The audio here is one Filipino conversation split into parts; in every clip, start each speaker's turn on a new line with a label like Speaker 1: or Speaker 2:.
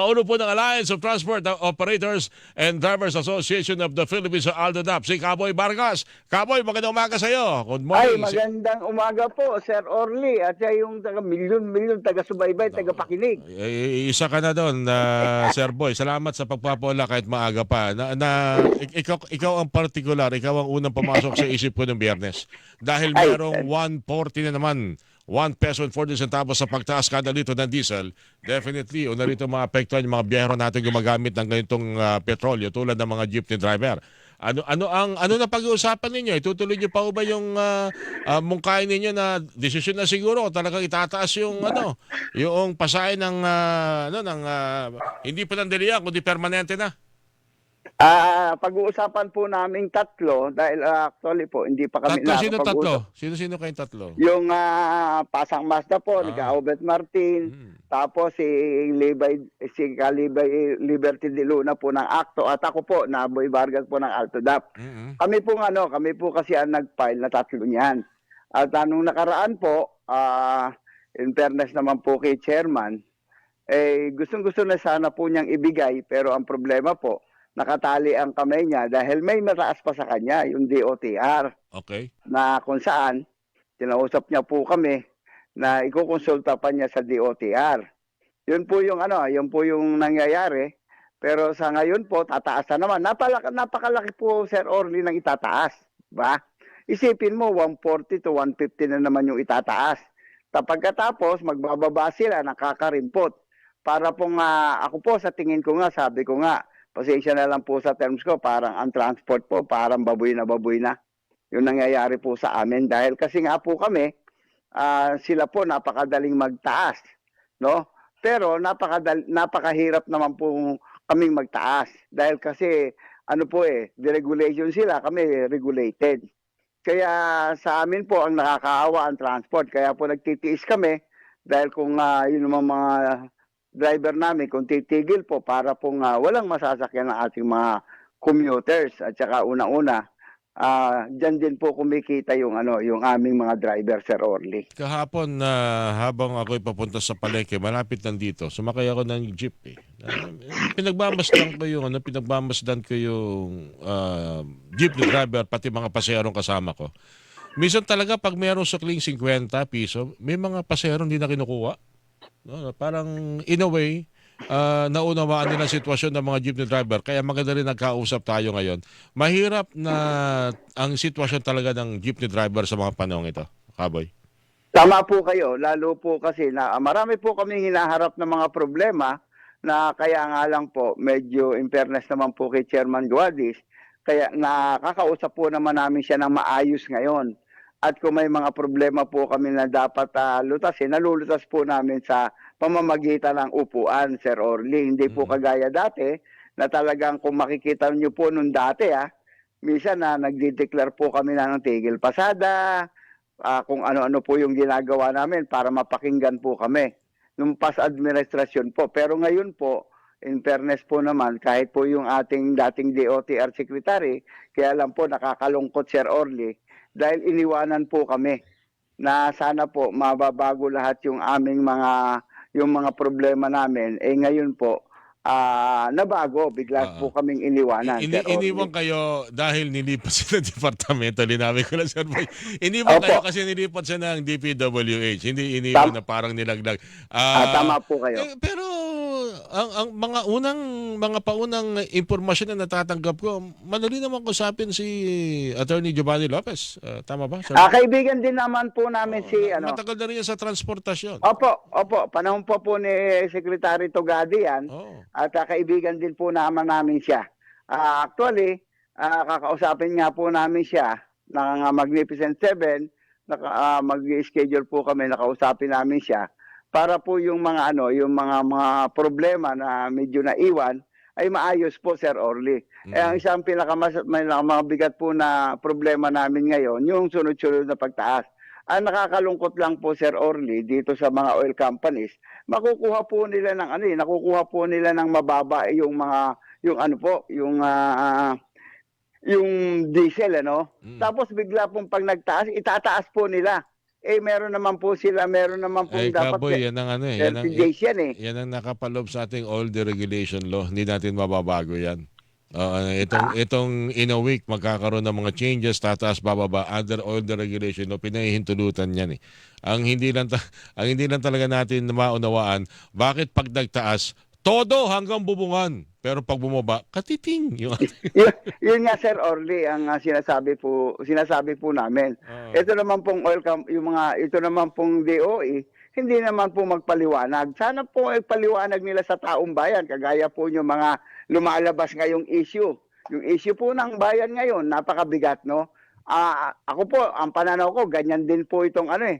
Speaker 1: Uno po ng Alliance of Transport Operators and Drivers Association of the Philippines sa AldoDAP, si Kaboy Vargas. Kaboy, magandang umaga sa iyo. Good
Speaker 2: Ay,
Speaker 1: morning. Si-
Speaker 2: magandang umaga po, Sir Orly. At siya yung taga milyon-milyon, taga-subaybay, taga-pakinig.
Speaker 1: Eh, isa ka na doon, ah, Sir Boy. Salamat sa pagpapola kahit maaga pa. Na, na ik- ikaw, ikaw ang particular, ikaw ang unang pumasok sa isip ko ng biyernes. Dahil
Speaker 2: Ay,
Speaker 1: merong 140 na naman, 1 peso and 40 centavos sa pagtaas kada litro ng diesel, definitely, una rito maapektuhan yung mga biyahero natin gumagamit ng ganitong ah, petrolyo tulad ng mga jeepney driver. Ano ano ang ano na pag-uusapan ninyo? Itutuloy niyo pa ba yung uh, mungkahin ninyo na desisyon na siguro talagang itataas yung ano, yung pasahe ng ah, ano ng ah, hindi pa pandemya kundi permanente na.
Speaker 2: Ah, pag-uusapan po namin tatlo dahil ah, actually po hindi pa kami
Speaker 1: Tatlo sino tatlo?
Speaker 2: nakakapag-usap.
Speaker 1: Sino-sino kayong tatlo?
Speaker 2: Yung ah, Pasang Mazda po,
Speaker 1: Ah.
Speaker 2: ni Kaobet Martin,
Speaker 1: Hmm.
Speaker 2: tapos si Libay si Kalibay Liberty de Luna po ng Acto at ako po na Boy Vargas po ng Altodap.
Speaker 1: Mm-mm.
Speaker 2: Kami po ano, kami po kasi ang nag-file na tatlo niyan. At anong nakaraan po, ah in fairness naman po kay chairman, eh gustong-gusto na sana po niyang ibigay pero ang problema po, nakatali ang kamay niya dahil may mataas pa sa kanya, yung DOTR,
Speaker 1: Okay.
Speaker 2: na kung saan tinausap niya po kami na ikukonsulta pa niya sa DOTR. Yun po yung ano, yun po yung nangyayari. Pero sa ngayon po, tataas na naman. Napalaki, napakalaki po, Sir Orly, ng itataas. Ba? Isipin mo, 140 to 150 na naman yung itataas. Tapos pagkatapos, magbababa sila, nakakarimpot. Para pong, ah, ako po, sa tingin ko nga, sabi ko nga, pasensya na lang po sa terms ko, parang ang transport po, parang baboy na baboy na. Yung nangyayari po sa amin. Dahil kasi nga po kami ah, sila po napakadaling magtaas no? Pero napakadal napakahirap naman po kaming magtaas. Dahil kasi ano po eh deregulation sila kami regulated. Kaya sa amin po ang nakakaawa ang transport. Kaya po nagtitiis kami. Dahil kung ah, yun mga driver namin kung titigil po para pong ah, walang masasakyan ng ating mga commuters at saka una-una ah diyan din po kumikita yung ano yung aming mga driver Sir Orly.
Speaker 1: Kahapon na habang ako'y papunta sa palengke, malapit lang dito, sumakay ako ng jeep eh. Ah, pinagmamasdan ko yung ano, pinagmamasdan ko yung ah, jeepney driver pati mga paserong kasama ko. Minsan talaga pag meron sukling 50 piso, may mga paserong hindi na kinukuha. No, parang in a way, ah, naunawaan nila sitwasyon ng mga jeepney driver. Kaya maganda rin nagkausap tayo ngayon. Mahirap na ang sitwasyon talaga ng jeepney driver sa mga panahon ito. Kaboy.
Speaker 2: Tama po kayo, lalo po kasi na ah, marami po kaming hinaharap ng mga problema na kaya nga lang po medyo in fairness naman po kay Chairman Guadis, kaya nakakausap po naman namin siya ng maayos ngayon. At kung may mga problema po kami na dapat ah, lutasin, nalulutas po namin sa pamamagitan ng upuan, Sir Orly. Hindi po
Speaker 1: Mhm.
Speaker 2: kagaya dati na talagang kung makikita niyo po nung dati ah, minsan na nagdi-declare po kami na ng tigil pasada, ah, kung ano-ano po yung ginagawa namin para mapakinggan po kami nung past administration po. Pero ngayon po, in fairness po naman, kahit po yung ating dating DOTR secretary, kaya lang po nakakalungkot Sir Orly, dahil iniwanan po kami na sana po mababago lahat yung aming mga yung mga problema namin. Eh ngayon po, ah nabago. Bigla
Speaker 1: Oo.
Speaker 2: po kaming iniwanan.
Speaker 1: Ini
Speaker 2: Orly.
Speaker 1: iniwan kayo dahil nilipat sila ng departamento. Linawin ko lang, Sir. Iniwan
Speaker 2: Opo.
Speaker 1: kayo kasi nilipat siya ng DPWH. Hindi iniwan
Speaker 2: Tam-
Speaker 1: na parang nilaglag.
Speaker 2: Ah,
Speaker 1: Ah,
Speaker 2: tama po kayo.
Speaker 1: eh, pero ang, ang mga unang mga paunang impormasyon na natatanggap ko, madali naman kusapin si Attorney Giovanni Lopez. Ah, tama ba? Sir?
Speaker 2: Ah, kaibigan din naman po namin si
Speaker 1: Ma-
Speaker 2: ano.
Speaker 1: Matagal na rin yan sa transportasyon.
Speaker 2: Opo, opo. Panahon po po ni Secretary Togadi yan.
Speaker 1: Oh.
Speaker 2: At ah, kaibigan din po naman namin siya. Ah, actually, ah, kakausapin nga po namin siya ng Magnificent Seven. Naka, ah, mag-schedule po kami, nakausapin namin siya para po yung mga ano, yung mga mga problema na medyo naiwan ay maayos po Sir Orly.
Speaker 1: Mm.
Speaker 2: Eh, ang isang pinakamas may mabigat po na problema namin ngayon, yung sunod-sunod na pagtaas. Ang nakakalungkot lang po Sir Orly dito sa mga oil companies, makukuha po nila ng ano eh, nakukuha po nila ng mababa yung mga yung ano po, yung ah, yung diesel ano.
Speaker 1: Mm.
Speaker 2: Tapos bigla pong pag nagtaas, itataas po nila. Eh meron naman po sila, meron naman po
Speaker 1: Eh,
Speaker 2: dapat
Speaker 1: Kaboy, yan ang ano eh. Yan ang,
Speaker 2: 30 days yan eh.
Speaker 1: yan ang nakapalob sa ating all the regulation law. Hindi natin mababago yan. Oo, itong, itong in a week, magkakaroon ng mga changes, tataas, bababa, under all the regulation law, pinahihintulutan yan eh. Ang hindi lang, ang hindi lang talaga natin maunawaan, bakit pag nagtaas, todo hanggang bubungan. Pero pag bumaba, katiting. Yung,
Speaker 2: yun, yun nga Sir Orly ang ah, sinasabi po sinasabi po namin.
Speaker 1: Oo.
Speaker 2: Ito naman pong oil yung mga ito naman pong DOE hindi naman po magpaliwanag. Sana po ipaliwanag nila sa taong bayan kagaya po yung mga lumalabas ngayong issue. Yung issue po ng bayan ngayon napakabigat no. Ah, ako po ang pananaw ko ganyan din po itong ano eh.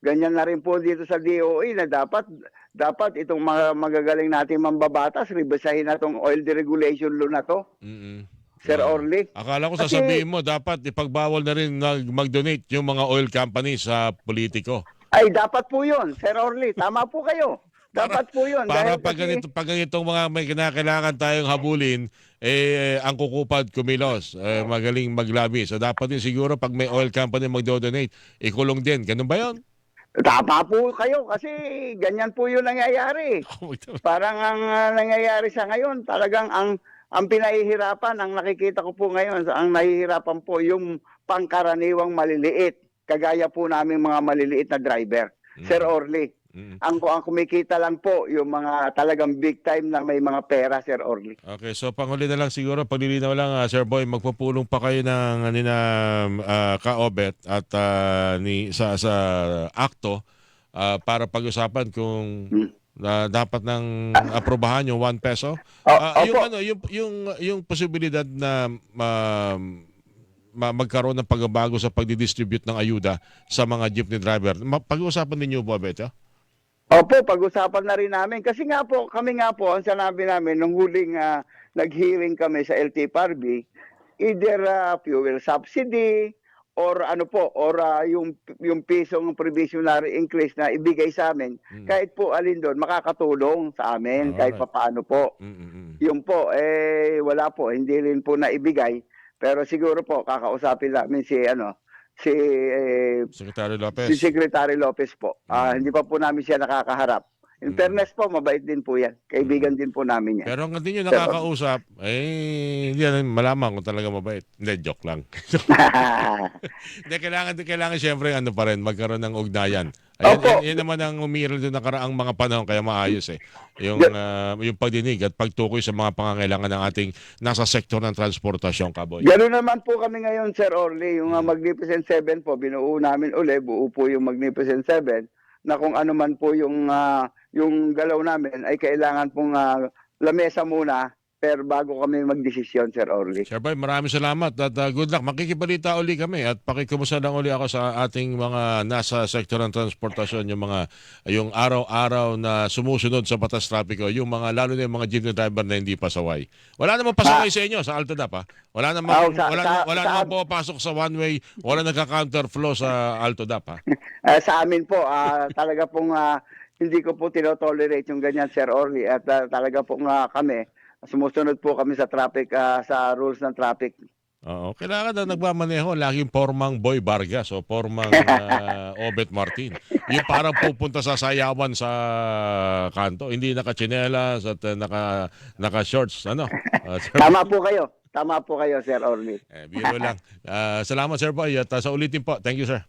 Speaker 2: Ganyan na rin po dito sa DOE na dapat dapat itong mga magagaling nating mambabatas rebasahin na tong oil deregulation law na to.
Speaker 1: Mm-mm.
Speaker 2: Sir
Speaker 1: Oo.
Speaker 2: Orly.
Speaker 1: Akala ko
Speaker 2: Kasi-
Speaker 1: sasabihin mo, dapat ipagbawal na rin na mag-donate yung mga oil companies sa politiko.
Speaker 2: Ay, dapat po yun, Sir Orly. Tama po kayo. Dapat po yun.
Speaker 1: Para pag
Speaker 2: kasi-
Speaker 1: ganito, pag ganitong mga may kinakailangan tayong habulin, eh, ang kukupad kumilos, eh, magaling maglabi. So dapat din siguro pag may oil company magdo-donate, ikulong din. Ganun ba yun?
Speaker 2: Tama po kayo kasi ganyan po yung nangyayari. Parang ang ah, nangyayari sa ngayon, talagang ang ang pinahihirapan, ang nakikita ko po ngayon, ang nahihirapan po yung pangkaraniwang maliliit. Kagaya po namin mga maliliit na driver. Sir Orly,
Speaker 1: Mm.
Speaker 2: ang, ang kumikita lang po yung mga talagang big time na may mga pera, Sir Orly.
Speaker 1: Okay, so panghuli na lang siguro, paglilinaw lang, ah, Sir Boy, magpupulong pa kayo ng ah, nina ah, Kaobet at ah, ni sa sa akto ah, para pag-usapan kung
Speaker 2: Hmm.
Speaker 1: na dapat nang aprobahan yung 1 peso.
Speaker 2: O-
Speaker 1: Ah, yung ano, yung yung yung posibilidad na ma- magkaroon ng pagbabago sa pagdi-distribute ng ayuda sa mga jeepney driver. Pag-uusapan ninyo ba, Beto?
Speaker 2: Opo, pag-usapan na rin namin. Kasi nga po, kami nga po, ang sanabi namin, nung huling ah, nag-hearing kami sa LTFRB, either ah, fuel subsidy, or ano po, or ah, yung, yung pisong provisionary increase na ibigay sa amin,
Speaker 1: Mm.
Speaker 2: kahit po alin doon, makakatulong sa amin, kahit
Speaker 1: Alright.
Speaker 2: papaano po.
Speaker 1: Mm-mm.
Speaker 2: Yung po, eh, wala po, hindi rin po naibigay. Pero siguro po, kakausapin namin si, ano, si eh,
Speaker 1: Secretary Lopez.
Speaker 2: Si Secretary Lopez po. Ah,
Speaker 1: Mm.
Speaker 2: hindi pa po namin siya nakakaharap. In
Speaker 1: Mm.
Speaker 2: fairness po, mabait din po yan. Kaibigan din po namin yan.
Speaker 1: Pero hanggang di nyo nakakausap, eh, hindi yan malaman kung talaga mabait. Hindi, joke lang. Hindi, kailangan, kailangan syempre, ano pa rin, magkaroon ng ugnayan. Ayan,
Speaker 2: Opo.
Speaker 1: yan, yan naman ang umiral doon nakaraang mga panahon, kaya maayos eh. Yung, ah, yung pagdinig at pagtukoy sa mga pangangailangan ng ating nasa sektor ng transportasyon, Kaboy.
Speaker 2: Ganoon naman po kami ngayon, Sir Orly. Yung
Speaker 1: Mm.
Speaker 2: uh, Magnificent Seven po, binuo namin uli, buo po yung Magnificent Seven, na kung ano man po yung, ah, yung galaw namin, ay kailangan pong ah, lamesa muna, pero bago kami magdesisyon, Sir Orly.
Speaker 1: Sir Boy, maraming salamat at ah, good luck. Makikibalita uli kami at pakikumusta lang uli ako sa ating mga nasa sektor ng transportasyon, yung mga yung araw-araw na sumusunod sa batas trapiko, yung mga lalo na yung mga jeepney driver na hindi pasaway. Wala namang pasaway sa inyo sa Altodap ha? Wala namang
Speaker 2: Ah, sa-
Speaker 1: wala,
Speaker 2: sa-
Speaker 1: namang- wala
Speaker 2: sa-
Speaker 1: namang pumapasok sa one way, wala nagka-counterflow sa Altodap ha.
Speaker 2: Ah, sa amin po, ah, talaga pong ah, hindi ko po tinotolerate yung ganyan, Sir Orly. At ah, talaga pong ah, kami, sumusunod po kami sa traffic, ah, sa rules ng traffic.
Speaker 1: Oo, kailangan na nagmamaneho laging formang Boy Vargas o formang ah, Obet Martin. Yung parang pupunta sa sayawan sa kanto, hindi naka-chinelas at ah, naka naka-shorts, ano? Sir,
Speaker 2: Tama po kayo. Tama po kayo, Sir Orly.
Speaker 1: eh, biro lang. Ah, salamat Sir Boy at ah, sa ulitin po. Thank you sir.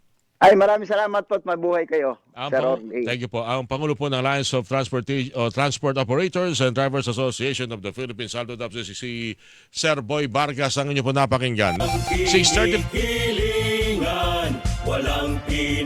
Speaker 2: Ay, maraming salamat po at mabuhay kayo,
Speaker 1: Ang
Speaker 2: Sir Orly.
Speaker 1: thank you po. Ang Pangulo po ng Alliance of Transportation o Transport Operators and Drivers Association of the Philippines, Alto Dapsi, si Sir Boy Vargas ang inyo po napakinggan. 6.30
Speaker 3: Hilingan, walang pinoprotek